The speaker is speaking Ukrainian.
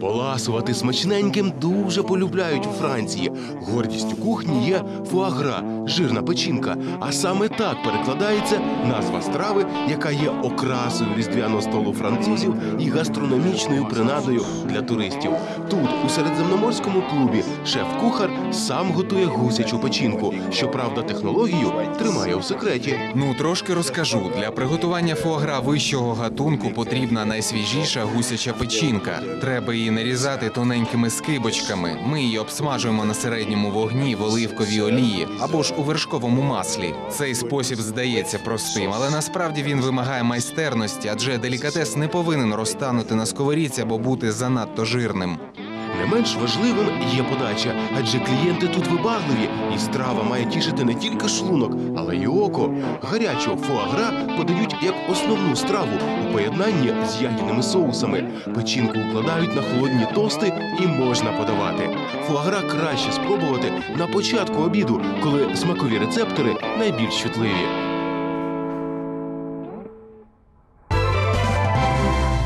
Поласувати смачненьким дуже полюбляють у Франції. Гордістю кухні є фуагра, жирна печінка. А саме так перекладається назва страви, яка є окрасою різдвяного столу французів і гастрономічною принадою для туристів. Тут, у середземноморському клубі, шеф-кухар сам готує гусячу печінку. Щоправда, технологію тримає у секреті. Ну, трошки розкажу. Для приготування фуагра вищого гатунку потрібна найсвіжіша гусяча печінка. Треба її нарізати тоненькими скибочками. Ми її обсмажуємо на середньому вогні в оливковій олії або ж у вершковому маслі. Цей спосіб здається простим, але насправді він вимагає майстерності, адже делікатес не повинен розтанути на сковорідці або бути занадто жирним. Не менш важливим є подача, адже клієнти тут вибагливі, і страва має тішити не тільки шлунок, але й око. Гарячого фуагра подають як основну страву у поєднанні з ягідними соусами. Печінку укладають на холодні тости і можна подавати. Фуагра краще спробувати на початку обіду, коли смакові рецептори найбільш чутливі.